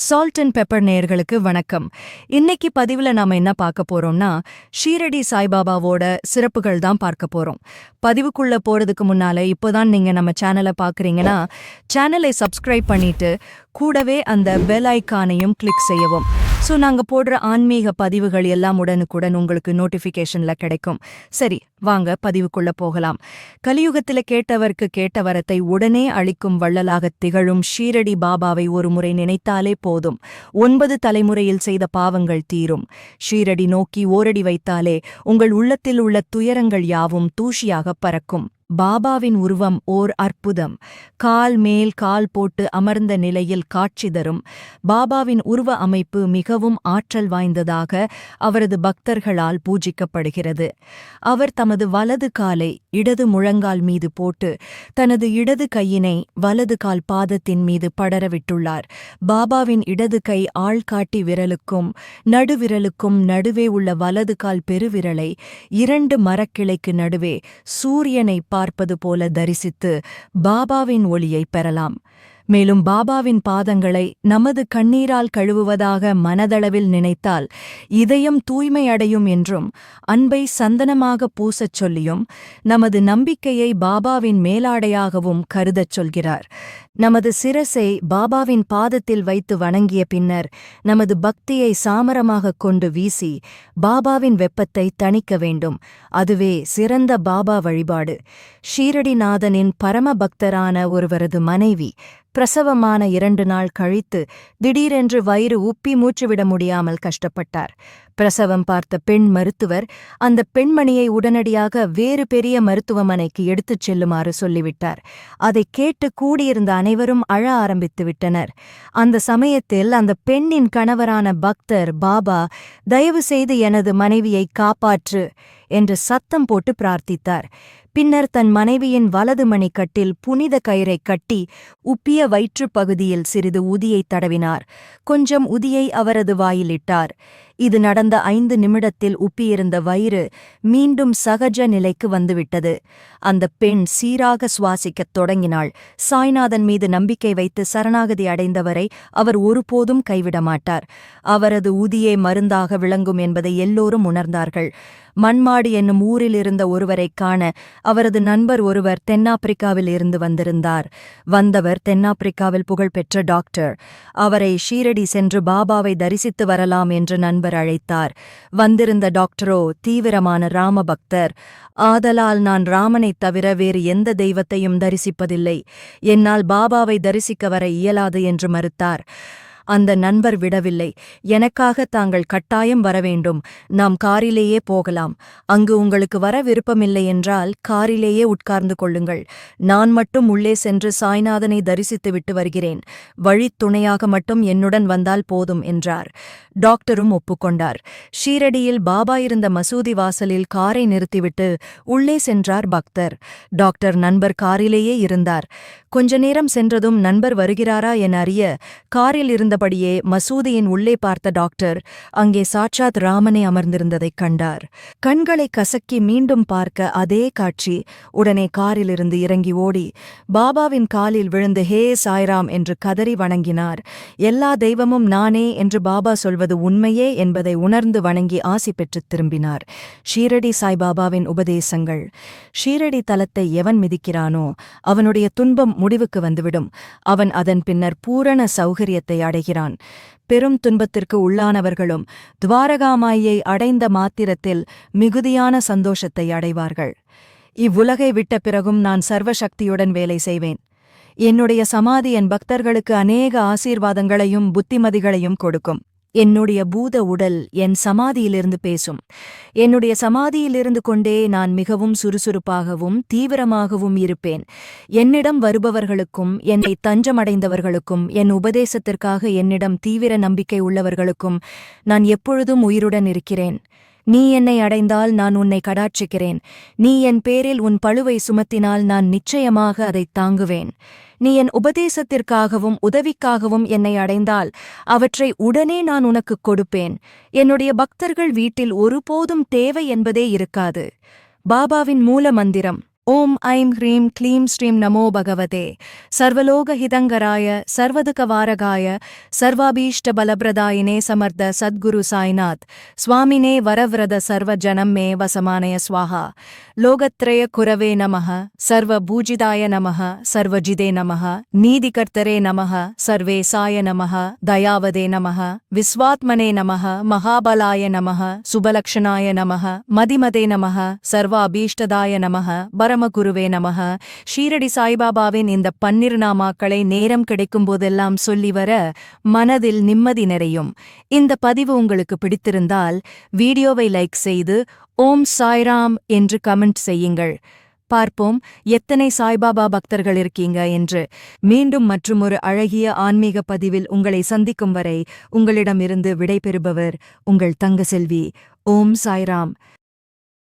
Salt and pepper நேயர்களுக்கு வணக்கம். இன்னைக்கு பதிவுல நாம என்ன பார்க்க போறோம்னா ஷீரடி சாய்பாபாவோட சிறப்புகள் தான் பார்க்க போறோம். பதிவுக்குள்ள போறதுக்கு முன்னால இப்போதான் நீங்க நம்ம சேனலை பார்க்குறீங்கன்னா சேனலை சப்ஸ்கிரைப் பண்ணிட்டு கூடவே அந்த பெல் ஐக்கானையும் கிளிக் செய்யவும். ஸோ நாங்க போடுற ஆன்மீக பதிவுகள் எல்லாம் உடனுக்குடன் உங்களுக்கு நோட்டிஃபிகேஷன்ல கிடைக்கும். சரி வாங்க பதிவுக்குள்ள போகலாம். கலியுகத்தில் கேட்டவர்க்கு கேட்ட வரத்தை உடனே அளிக்கும் வள்ளலாகத் திகழும் ஷீரடி பாபாவை ஒரு முறை நினைத்தாலே போதும். ஒன்பது தலைமுறையில் செய்த பாவங்கள் தீரும். ஷீரடி நோக்கி ஓரடி வைத்தாலே உங்கள் உள்ளத்தில் உள்ள துயரங்கள் யாவும் தூஷியாகப் பறக்கும். பாபாவின் உருவம் ஓர் அற்புதம். கால் மேல் கால் போட்டு அமர்ந்த நிலையில் காட்சி தரும். பாபாவின் உருவ அமைப்பு மிகவும் ஆற்றல் வாய்ந்ததாக அவரது பக்தர்களால் பூஜிக்கப்படுகிறது. அவர் தமது வலது காலை இடது முழங்கால் மீது போட்டு தனது இடது கையினை வலது கால் பாதத்தின் மீது படரவிட்டுள்ளார். பாபாவின் இடது கை ஆள்காட்டி விரலுக்கும் நடுவிரலுக்கும் நடுவே உள்ள வலது கால் பெருவிரலை இரண்டு மரக்கிளைக்கு நடுவே சூரியனை பார்ப்பது போல தரிசித்து பாபாவின் ஒளியை பெறலாம். மேலும் பாபாவின் பாதங்களை நமது கண்ணீரால் கழுவுவதாக மனதளவில் நினைத்தால் இதயம் தூய்மை அடையும் என்றும் அன்பை சந்தனமாக பூசச் சொல்லியும் நமது நம்பிக்கையை பாபாவின் மேலாடையாகவும் கருதச் சொல்கிறார். நமது சிரசை பாபாவின் பாதத்தில் வைத்து வணங்கிய பின்னர் நமது பக்தியை சாமரமாகக் கொண்டு வீசி பாபாவின் வெப்பத்தை தணிக்க வேண்டும். அதுவே சிறந்த பாபா வழிபாடு. ஷீரடிநாதனின் பரம பக்தரான ஒருவரது மனைவி பிரசவமான இரண்டு நாள் கழித்து திடீரென்று வயிறு உப்பி மூச்சுவிட முடியாமல் கஷ்டப்பட்டார். பிரசவம் பார்த்த பெண் மருத்துவர் அந்த பெண்மணியை உடனடியாக வேறு பெரிய மருத்துவமனைக்கு எடுத்துச் செல்லுமாறு சொல்லிவிட்டார். அதைக் கேட்டு கூடியிருந்த அனைவரும் அழ ஆரம்பித்து விட்டனர். அந்த சமயத்தில் அந்த பெண்ணின் கணவரான பக்தர் பாபா தயவு செய்து எனது மனைவியை காப்பாற்று என்று சத்தம் போட்டு பிரார்த்தித்தார். பின்னர் தன் மனைவியின் வலது மணிக்கட்டில் புனித கயிறைக் கட்டி உப்பிய வயிற்றுப் பகுதியில் சிறிது உதியைத் தடவினார். கொஞ்சம் உதியை அவரது வாயிலிட்டார். இது நடந்த ஐந்து நிமிடத்தில் உப்பியிருந்த வயிறு மீண்டும் சகஜ நிலைக்கு வந்துவிட்டது. அந்த பெண் சீராக சுவாசிக்கத் தொடங்கினாள். சாய்நாதன் மீது நம்பிக்கை வைத்து சரணாகதி அடைந்தவரை அவர் ஒருபோதும் கைவிட மாட்டார் அவரது ஊதியே மருந்தாக விளங்கும் என்பதை எல்லோரும் உணர்ந்தார்கள். மண்மாடு என்னும் ஊரில் இருந்த ஒருவரைக் காண அவரது நண்பர் ஒருவர் தென்னாப்பிரிக்காவில் இருந்து வந்திருந்தார். வந்தவர் தென்னாப்பிரிக்காவில் புகழ்பெற்ற டாக்டர். அவரை ஷீரடி சென்று பாபாவை தரிசித்து வரலாம் என்று நண்பர் அழைத்தார். வந்திருந்த டாக்டரோ தீவிரமான ராமபக்தர். ஆதலால் நான் ராமனைத் தவிர வேறு எந்த தெய்வத்தையும் தரிசிப்பதில்லை. என்னால் பாபாவை தரிசிக்க வர இயலாது என்று மறுத்தார். அந்த நண்பர் விடவில்லை. எனக்காக தாங்கள் கட்டாயம் வர வேண்டும் நாம் காரிலேயே போகலாம். அங்கு உங்களுக்கு வர விருப்பமில்லை என்றால் காரிலேயே உட்கார்ந்து கொள்ளுங்கள். நான் மட்டும் உள்ளே சென்று சாய்நாதனை தரிசித்து விட்டு வருகிறேன். வழித்துணையாக மட்டும் என்னுடன் வந்தால் போதும் என்றார். டாக்டரும் ஒப்புக்கொண்டார். ஷீரடியில் பாபா இருந்த மசூதி வாசலில் காரை நிறுத்திவிட்டு உள்ளே சென்றார் பக்தர். டாக்டர் நண்பர் காரிலேயே இருந்தார். கொஞ்ச நேரம் சென்றதும் நண்பர் வருகிறாரா என அறிய காரில் இருந்த இருந்தபடியே மசூதியின் உள்ளே பார்த்த டாக்டர் அங்கே சாட்சாத் ராமனே அமர்ந்திருந்ததைக் கண்டார். கண்களை கசக்கி மீண்டும் பார்க்க அதே காட்சி உடனே காரிலிருந்து இறங்கி ஓடி பாபாவின் காலில் விழுந்து ஹே சாய்ராம் என்று கதறி வணங்கினார். எல்லா தெய்வமும் நானே என்று பாபா சொல்வது உண்மையே என்பதை உணர்ந்து வணங்கி ஆசி பெற்று திரும்பினார். ஷீரடி சாய்பாபாவின் உபதேசங்கள். ஷீரடி தலத்தை எவன் மிதிக்கிறானோ அவனுடைய துன்பம் முடிவுக்கு வந்துவிடும். அவன் அதன் பின்னர் பூரண சௌகரியத்தை அடைகிறான். பெரும் துன்பத்திற்கு உள்ளானவர்களும் துவாரகாமாயை அடைந்த மாத்திரத்தில் மிகுதியான சந்தோஷத்தை அடைவார்கள். இவ்வுலகை விட்ட பிறகும் நான் சர்வசக்தியுடன் வேலை செய்வேன். என்னுடைய சமாதி என் பக்தர்களுக்கு அநேக ஆசீர்வாதங்களையும் புத்திமதிகளையும் கொடுக்கும். என்னுடைய பூத உடல் என் சமாதியிலிருந்து பேசும். என்னுடைய சமாதியிலிருந்து கொண்டே நான் மிகவும் சுறுசுறுப்பாகவும் தீவிரமாகவும் இருப்பேன். என்னிடம் வருபவர்களுக்கும் என்னை தஞ்சமடைந்தவர்களுக்கும் என் உபதேசத்திற்காக என்னிடம் தீவிர நம்பிக்கை உள்ளவர்களுக்கும் நான் எப்பொழுதும் உயிருடன் இருக்கிறேன். நீ என்னை அடைந்தால் நான் உன்னை கடாட்சிக்கிறேன். நீ என் பேரில் உன் பழுவை சுமத்தினால் நான் நிச்சயமாக அதைத் தாங்குவேன். நீ என் உபதேசத்திற்காகவும் உதவிக்காகவும் என்னை அடைந்தால் அவற்றை உடனே நான் உனக்குக் கொடுப்பேன். என்னுடைய பக்தர்கள் வீட்டில் ஒருபோதும் தேவை என்பதே இருக்காது. பாபாவின் மூல மந்திரம் ओम ऐं ह्रीं क्लीं श्रीं नमो भगवते। सर्वलोकहितङ्गराय सर्वदुकवारगाय सर्वाभीष्टबलप्रदायिने समर्थ सद्गुरु साईनाथ। स्वामिने वरव्रद सर्वजनं मे वसमानय स्वाहा। लोकत्रय कुरवे नमः, सर्वभूजिताय नमः, सर्वजिदे नमः, नीतिकर्तरे नमः सर्वेसाय नमः, दयावदे नमः, विश्वात्मने नमः, महाबलाय नमः, सुबलक्षणाय नमः मदिमदे नमः, सर्वाभीष्टदाय नमः बर பரமகுருவே நமக. ஷீரடி சாய்பாபாவின் இந்த பன்னிரு நாமாக்களை நேரம் கிடைக்கும் போதெல்லாம் சொல்லி வர மனதில் நிம்மதி நிறையும். இந்த பதிவு உங்களுக்கு பிடித்திருந்தால் வீடியோவை லைக் செய்து ஓம் சாய்ராம் என்று கமெண்ட் செய்யுங்கள். பார்ப்போம் எத்தனை சாய்பாபா பக்தர்கள் இருக்கீங்க என்று. மீண்டும் மற்றுமொரு அழகிய ஆன்மீக பதிவில் உங்களை சந்திக்கும் வரை உங்களிடமிருந்து விடைபெறுபவர் உங்கள் தங்க செல்வி ஓம் சாய்ராம்.